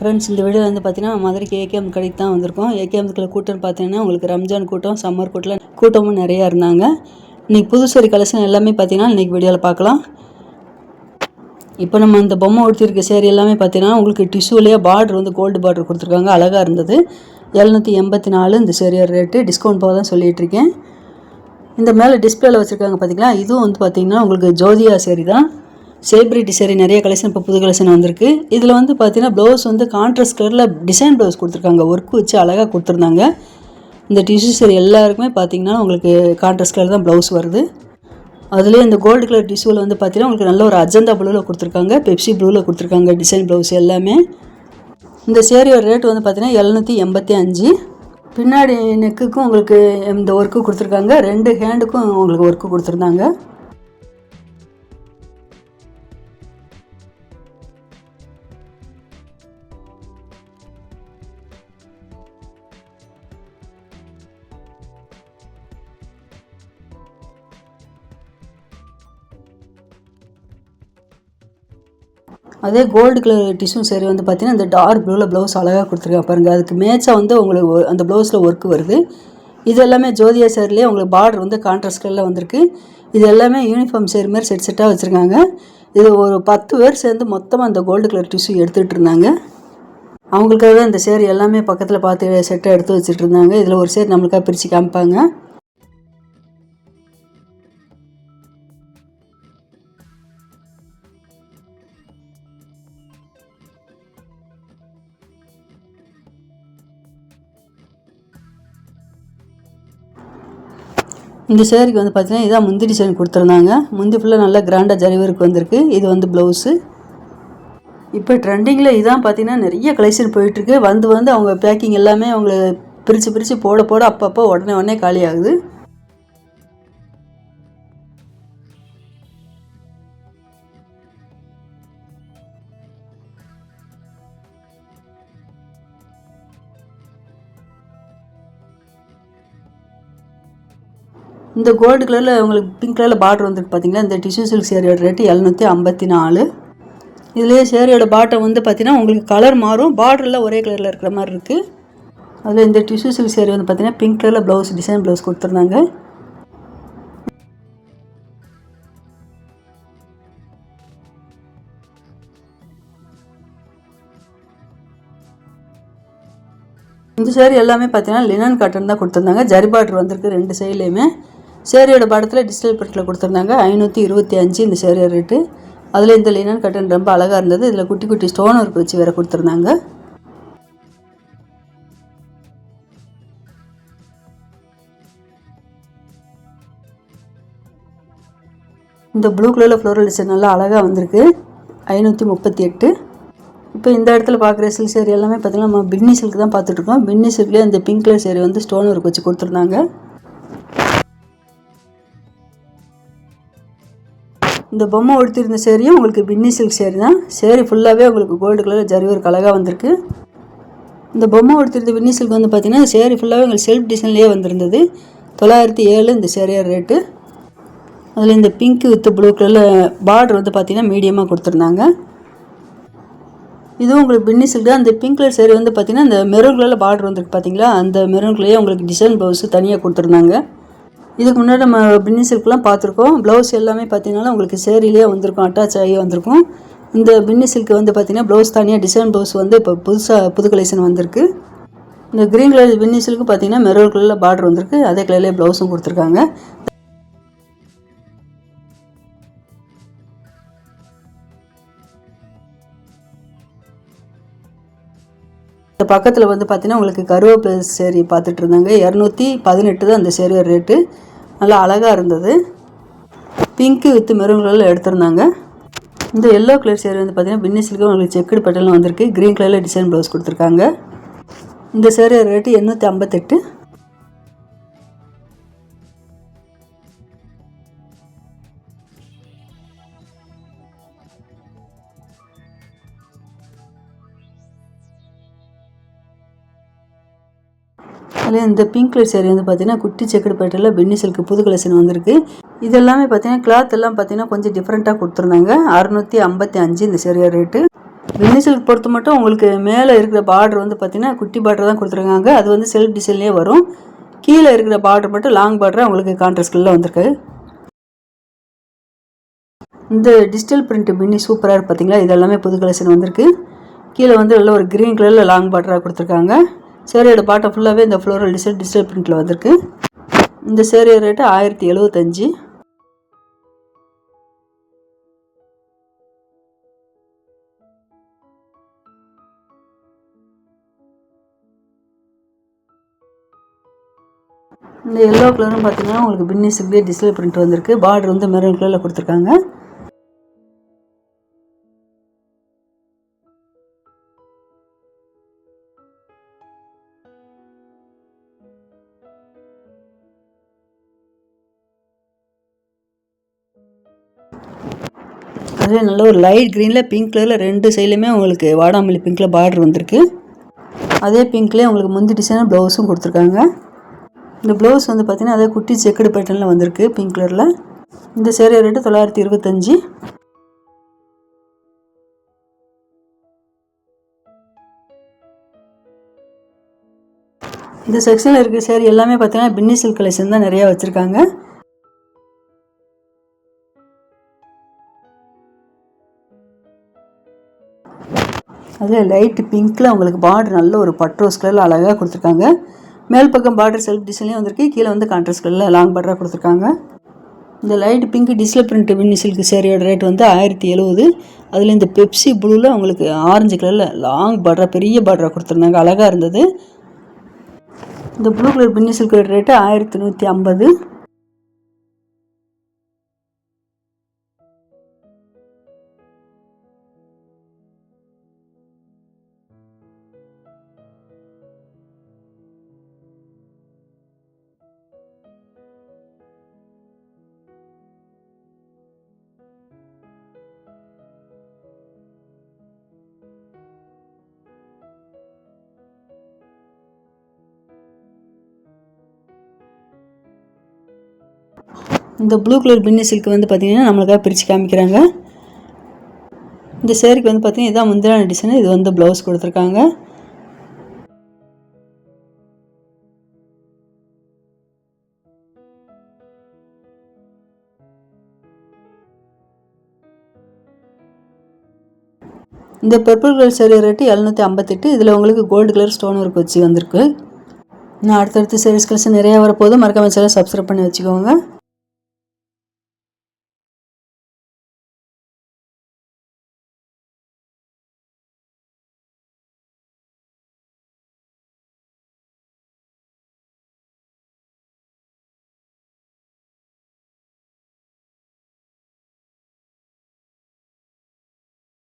Friends இந்த video வந்து பார்த்தீங்கன்னா மதுரைக்கு ஏகேஎம் கடைக்கு தான் வந்திருக்கோம். ஏகேஎம்க்குள்ள கூட்டம்னு பார்த்தீங்கன்னா உங்களுக்கு ரம்ஜான் கூட்டம் சம்மர் கூட்டம் கூட்டமும் நிறையா இருந்தாங்க. இன்றைக்கி புதுசரி கலெக்ஷன் எல்லாமே பார்த்தீங்கன்னா இன்றைக்கி வீடியோவில் பார்க்கலாம். இப்போ நம்ம அந்த பொம்மை உடுத்திருக்க சேரி எல்லாமே பார்த்தீங்கன்னா உங்களுக்கு டிஷ்யூலேயே பார்டர் வந்து கோல்டு பார்டர் கொடுத்துருக்காங்க. அழகாக இருந்தது. எழுநூற்றி எண்பத்தி நாலு இந்த சேரியோட ரேட்டு டிஸ்கவுண்ட் போக தான் சொல்லிட்டு இருக்கேன். இந்த மேலே டிஸ்பிளேல வச்சுருக்காங்க பார்த்தீங்களா இதுவும் வந்து பார்த்தீங்கன்னா உங்களுக்கு ஜோதியா சேரி தான். சேப்ரிட்டி சரி நிறைய கலெக்ஷன் இப்போ புது கலெக்ஷன் வந்திருக்கு. இதில் வந்து பார்த்தீங்கன்னா ப்ளவுஸ் வந்து கான்ட்ராஸ்ட் கலரில் டிசைன் ப்ளவுஸ் கொடுத்துருக்காங்க. ஒர்க் வச்சு அழகாக கொடுத்துருந்தாங்க. இந்த டிஷ்யூ சரி எல்லாருக்குமே பார்த்தீங்கன்னா உங்களுக்கு கான்ட்ராஸ்ட் கலர் தான் ப்ளவுஸ் வருது. அதுலேயே இந்த கோல்டு கலர் டிஷ்யூவில் வந்து பார்த்தீங்கன்னா உங்களுக்கு நல்ல ஒரு அஜந்தா ப்ளூவில் கொடுத்துருக்காங்க. பெப்சி ப்ளூவில் கொடுத்துருக்காங்க டிசைன் ப்ளவுஸ் எல்லாமே. இந்த சேரியோட ரேட் வந்து பார்த்தீங்கன்னா எழுநூற்றி எண்பத்தி அஞ்சு. பின்னாடி நெக்குக்கும் உங்களுக்கு இந்த ஒர்க்கு கொடுத்துருக்காங்க. ரெண்டு ஹேண்டுக்கும் உங்களுக்கு ஒர்க்கு கொடுத்துருந்தாங்க. அதே கோல்டு கலர் டிஷ்யூ சேரீ வந்து பார்த்தீங்கன்னா அந்த டார்க் ப்ளூவில் ப்ளவுஸ் அழகாக கொடுத்துருக்கா பாருங்கள் அதுக்கு மேட்சாக வந்து உங்களுக்கு அந்த ப்ளவுஸில் ஒர்க் வருது. இது எல்லாமே ஜோதியா சேரிலே உங்களுக்கு பார்டர் வந்து கான்ட்ராஸ்ட் வந்திருக்கு. இது எல்லாமே யூனிஃபார்ம் சேரி மாதிரி செட் செட்டாக வச்சுருக்காங்க. இது ஒரு பத்து பேர் சேர்ந்து மொத்தமாக அந்த கோல்டு கலர் டிஷ்யூ எடுத்துகிட்டு இருந்தாங்க. அவங்களுக்காக தான் இந்த எல்லாமே பக்கத்தில் பார்த்து செட்டாக எடுத்து வச்சுட்டு இருந்தாங்க. இதில் ஒரு சேர் நம்மளுக்காக பிரித்து காமிப்பாங்க. இந்த சேரீக்கு வந்து பார்த்தீங்கன்னா இதான் முந்தி டிசைன் கொடுத்துருந்தாங்க. முந்தி ஃபுல்லாக நல்லா கிராண்டாக ஜரிவருக்கு வந்திருக்கு. இது வந்து ப்ளவுஸு இப்போ ட்ரெண்டிங்கில் இதான் பார்த்தீங்கன்னா நிறைய கலெக்ஷன் போயிட்டுருக்கு. வந்து வந்து அவங்க பேக்கிங் எல்லாமே அவங்க பிரித்து பிரித்து போட போட அப்பப்போ உடனே உடனே காலி இந்த கோல்டு கலரில் உங்களுக்கு பிங்க் கலரில் பார்டர் வந்துட்டு பார்த்தீங்களா இந்த டிஷ்யூ சில்க் சேரீயோட ரேட்டு எழுநூற்றி ஐம்பத்தி நாலு. இதுலேயே சேரீயோட பாட்டம் வந்து பார்த்தீங்கன்னா உங்களுக்கு கலர் மாறும். பார்டரில் ஒரே கலரில் இருக்கிற மாதிரி இருக்குது அதில் இந்த டிஷ்யூ சில்க் சேரீ வந்து பார்த்தீங்கன்னா பிங்க் கலரில் ப்ளவுஸ் டிசைன் ப்ளவுஸ் கொடுத்துருந்தாங்க. இந்த சேரீ எல்லாமே பார்த்தீங்கன்னா லினன் காட்டன் தான் கொடுத்துருந்தாங்க. ஜரி பார்டர் வந்திருக்கு ரெண்டு சைட்லேயுமே சேரீயோட படத்தில் டிஜிட்டல் பிரிண்டில் கொடுத்துருந்தாங்க. ஐநூற்றி இருபத்தி அஞ்சு இந்த சேரீயோட ரேட்டு அதில் இந்த லினன் கட்டன் ரொம்ப அழகாக இருந்தது. இதில் குட்டி குட்டி ஸ்டோன் ஒர்க் வச்சு வேறு கொடுத்துருந்தாங்க. இந்த ப்ளூ கலரில் ஃப்ளோரல் டிசைன் நல்லா அழகாக வந்திருக்கு. ஐநூற்றி முப்பத்தி எட்டு. இப்போ இந்த இடத்துல பார்க்குற சில்க் சேரீ எல்லாமே பார்த்திங்கன்னா நம்ம பின்னி சில்க் தான் பார்த்துட்ருக்கோம் பின்னி சில்க்லேயே இந்த பிங்க் கலர் சேரீ வந்து ஸ்டோன் ஒர்க் வச்சு கொடுத்துருந்தாங்க. இந்த பொம்மை உடுத்திருந்த சேரியும் உங்களுக்கு பின்னி சில்க் சேரி தான். சேரீ ஃபுல்லாகவே உங்களுக்கு கோல்டு கலரில் ஜரி ஒரு அழகாக வந்திருக்கு. இந்த பொம்மை உடுத்திருந்த பின்னி சில்க் வந்து பார்த்தீங்கன்னா சேரீ ஃபுல்லாகவே உங்களுக்கு செல்ஃப் டிசைன்லேயே வந்திருந்தது. தொள்ளாயிரத்தி ஏழு இந்த சேரியார் ரேட்டு அதில் இந்த பிங்க் வித் ப்ளூ கலரில் பார்டர் வந்து பார்த்தீங்கன்னா மீடியமாக கொடுத்துருந்தாங்க. இதுவும் உங்களுக்கு பின்னி சில்க் தான். அந்த பிங்க் கலர் சேரீ வந்து பார்த்தீங்கன்னா அந்த மெரூன் கலரில் பார்டர் வந்துருக்கு பார்த்தீங்களா அந்த மெரூன் கலர்லேயே உங்களுக்கு டிசைன் ப்ளவுஸு தனியாக கொடுத்துருந்தாங்க. இதுக்கு முன்னாடி நம்ம பின்னி சில்க்லாம் பார்த்துருக்கோம். ப்ளவுஸ் எல்லாமே பார்த்தீங்கன்னா உங்களுக்கு சேரீலேயே வந்திருக்கும் அட்டாச் ஆகி வந்திருக்கும். இந்த பின்னி சில்க் வந்து பார்த்தீங்கன்னா ப்ளவுஸ் தனியாக டிசைன் ப்ளவுஸ் வந்து இப்போ புதுசாக புது கலெக்ஷன் வந்திருக்கு. இந்த க்ரீன் கலர் பின்னி சில்க்கு பார்த்தீங்கன்னா மெரூன் கலரில் பார்டர் வந்திருக்கு. அதே கலர்லேயே ப்ளவுஸும் கொடுத்துருக்காங்க. இந்த பக்கத்தில் வந்து பார்த்தீங்கன்னா உங்களுக்கு கருவேப்பிலை சேரீ பார்த்துட்டு இருந்தாங்க. இரநூத்தி பதினெட்டு தான் அந்த சேரீயோட ரேட்டு நல்லா அழகாக இருந்தது. பிங்க்கு வித் மெரூன் கலரில் எடுத்திருந்தாங்க. இந்த எல்லோ கலர் சேரீ வந்து பார்த்தீங்கன்னா பின்னி சில்க்கு உங்களுக்கு செக்குடு பட்டெல்லாம் வந்திருக்கு. க்ரீன் கலரில் டிசைன் ப்ளவுஸ் கொடுத்துருக்காங்க. இந்த சேரீ ரேட்டு எண்ணூற்றி ஐம்பத்தெட்டு. அதில் இந்த பிங்க் கலர் சேரீ வந்து பார்த்தீங்கன்னா குட்டி செக்குடு பேட்டில் பென்னி சில்க்கு புது கலெக்ஷன் வந்திருக்கு. இதெல்லாமே பார்த்தீங்கன்னா கிளாத் எல்லாம் பார்த்தீங்கன்னா கொஞ்சம் டிஃப்ரெண்ட்டாக கொடுத்துருந்தாங்க. அறுநூற்றி ஐம்பத்தி அஞ்சு இந்த சேரீ ரேட்டு பின்னி சில்க் பொறுத்த மட்டும் உங்களுக்கு மேலே இருக்கிற பார்டர் வந்து பார்த்தீங்கன்னா குட்டி பார்டர் தான் கொடுத்துருக்காங்க. அது வந்து செல்ஃப் டிசைன்லேயே வரும். கீழே இருக்கிற பார்டர் மட்டும் லாங் பார்டராக உங்களுக்கு கான்ட்ராஸ்டில் வந்திருக்கு. இந்த டிஜிட்டல் பிரிண்ட் மின்னி சூப்பராக இருக்குது பார்த்தீங்களா? இது எல்லாமே புது கலெக்ஷன் வந்திருக்கு. கீழே வந்து நல்ல ஒரு க்ரீன் கலரில் லாங் பார்டராக கொடுத்துருக்காங்க. சேரியோட பாட்டை ஃபுல்லாகவே இந்த ஃப்ளோரல் டிசைன் டிஜிட்டல் பிரிண்ட்டில் வந்திருக்கு. இந்த சேரீ ரேட்டு ஆயிரத்தி எழுபத்தஞ்சி இந்த எல்லோ கலரும் பார்த்தீங்கன்னா உங்களுக்கு பின்னிஸுக்குள்ளே டிஸ்பிளே பிரிண்ட் வந்திருக்கு. பார்டர் வந்து மெரூன் கலரில் கொடுத்துருக்காங்க. அதே நல்ல ஒரு லைட் க்ரீனில் பிங்க் கலரில் ரெண்டு சைட்லையுமே உங்களுக்கு வாடாமல்லி பிங்க்கில் பார்டர் வந்திருக்கு. அதே பிங்க்லேயே உங்களுக்கு முந்தி டிசைனாக ப்ளவுஸும் கொடுத்துருக்காங்க. இந்த ப்ளவுஸ் வந்து பார்த்திங்கன்னா அதே குட்டி செக்குடு பேட்டர்னில் வந்திருக்கு பிங்க் கலரில் இந்த சேரீ ரேட்டு தொள்ளாயிரத்தி இருபத்தஞ்சி. இந்த செக்ஷனில் இருக்கிற சேரீ எல்லாமே பார்த்தீங்கன்னா பின்னி சில்க் கலெக்ஷன் தான் நிறையா வச்சுருக்காங்க. அதில் லைட் பிங்க்கில் உங்களுக்கு பார்டர் நல்ல ஒரு பட்ரோஸ் கலரில் அழகாக கொடுத்துருக்காங்க. மேல் பக்கம் பார்டர் செல்ஃப் டிசைன்லேயும் வந்திருக்கு. கீழே வந்து கான்ட்ராஸ்ட் கலரில் லாங் பார்டராக கொடுத்துருக்காங்க. இந்த லைட் பிங்க் டிஸ்பிளே பிரிண்ட் வின்னி சில்க் சேரீயோட ரேட் வந்து ஆயிரத்தி எழுபது அதில் இந்த பெப்சி ப்ளூவில் உங்களுக்கு ஆரஞ்சு கலரில் லாங் பார்டராக பெரிய பார்டராக கொடுத்துருந்தாங்க. அழகாக இருந்தது. இந்த ப்ளூ கலர் பின்னி ரேட்டு ஆயிரத்தி நூற்றி ஐம்பது. இந்த ப்ளூ கலர் பின்னி சில்க் வந்து பார்த்திங்கன்னா நம்மளுக்காக பிரித்து காமிக்கிறாங்க. இந்த சேரீக்கு வந்து பார்த்திங்கன்னா இதான் முந்திரான டிசைன் இது வந்து ப்ளவுஸ் கொடுத்துருக்காங்க. இந்த பர்பிள் கலர் சேரீ ரேட்டு எழுநூற்றி ஐம்பத்தெட்டு இதில் உங்களுக்கு கோல்டு கலர் ஸ்டோன் ஒர்க் வச்சு வந்திருக்கு. இன்னும் அடுத்தடுத்து சேரீஸ் கலெக்ஷன் நிறையா வரப்போதும் மறக்காம சேனல் சப்ஸ்கிரைப் பண்ணி வச்சுக்கோங்க.